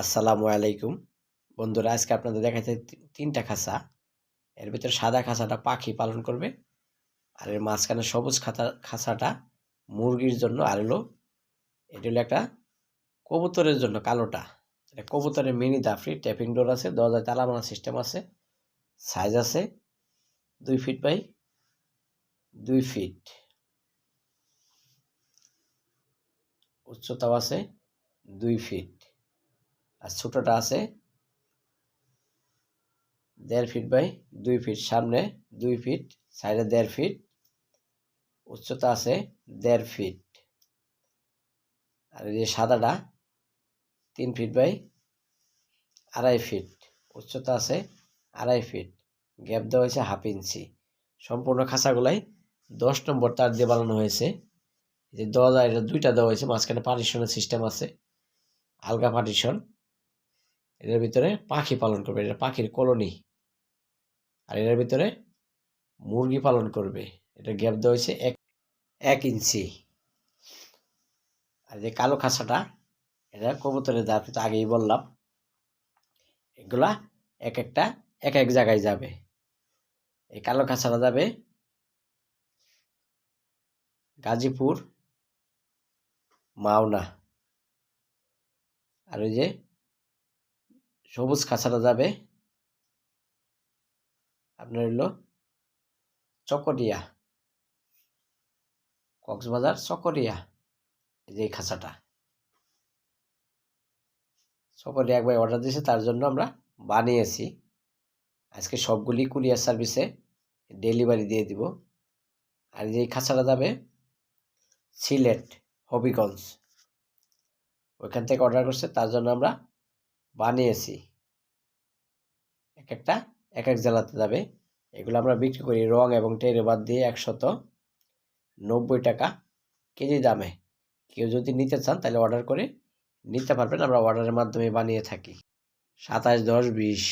আসসালামু আলাইকুম। বন্ধুরা, আজকে আপনাদের দেখাচ্ছে তিনটা খাঁচা। এর ভিতরে সাদা খাঁচাটা পাখি পালন করবে আর এর মাঝখানে সবুজ খাতা, খাঁচাটা মুরগির জন্য আর হলো এটা হলো একটা কবুতরের জন্য কালোটা। এটা কবুতরের মিনি দাফরি, ট্যাপিং ডোর আছে, দরজায় তালা মারা সিস্টেম আছে, সাইজ আছে দুই ফিট বাই দুই ফিট। উচ্চতাও আছে দুই ফিট। আর ছোটোটা আছে। দেড় ফিট বাই দুই ফিট সামনে দুই ফিট সাইডে দেড় ফিট উচ্চতা আছে দেড় ফিট আর যে সাদাটা তিন ফিট বাই আড়াই ফিট উচ্চতা আছে আড়াই ফিট গ্যাপ দেওয়া হয়েছে হাফ ইঞ্চি সম্পূর্ণ খাঁচাগুলাই দশ নম্বর তার দিয়ে বানানো হয়েছে। যে দরজা, এটা দুইটা দেওয়া হয়েছে। মাঝখানে পার্টিশনের সিস্টেম আছে। আলগা পার্টিশন এটার ভিতরে পাখি পালন করবে, এটা পাখির কলোনি। আর এটার ভিতরে মুরগি পালন করবে, এটা গ্যাপ দেওয়া হয়েছে এক এক ইঞ্চি। আর যে কালো খাসাটা, এটা কবুতরের দাঁত তো আগেই বললাম, এগুলা এক একটা, এক এক জায়গায় যাবে। এই কালো খাসাটা যাবে গাজীপুর, মাওনা। আর ওই যে সবুজ খাঁচাটা যাবে। আপনার হলো চকরিয়া কক্সবাজার চকরিয়া যে খাঁচাটা। চকরিয়া একবার অর্ডার দিয়েছে, তার জন্য আমরা বানিয়েছি। আজকে সবগুলি কুরিয়ার সার্ভিসে ডেলিভারি দিয়ে দিব। আর যে খাঁচাটা যাবে, সিলেট হবিগঞ্জ। ওইখান থেকে অর্ডার করছে, তার জন্য আমরা বানিয়েছি। এক একটা এক এক জেলাতে যাবে। এগুলো আমরা বিক্রি করি রং এবং টেরে বাদ দিয়ে একশত নব্বই টাকা কেজি দামে। কেউ যদি নিতে চান তাহলে অর্ডার করে নিতে পারবেন। আমরা অর্ডারের মাধ্যমে বানিয়ে থাকি। সাতাশ, দশ, বিশ।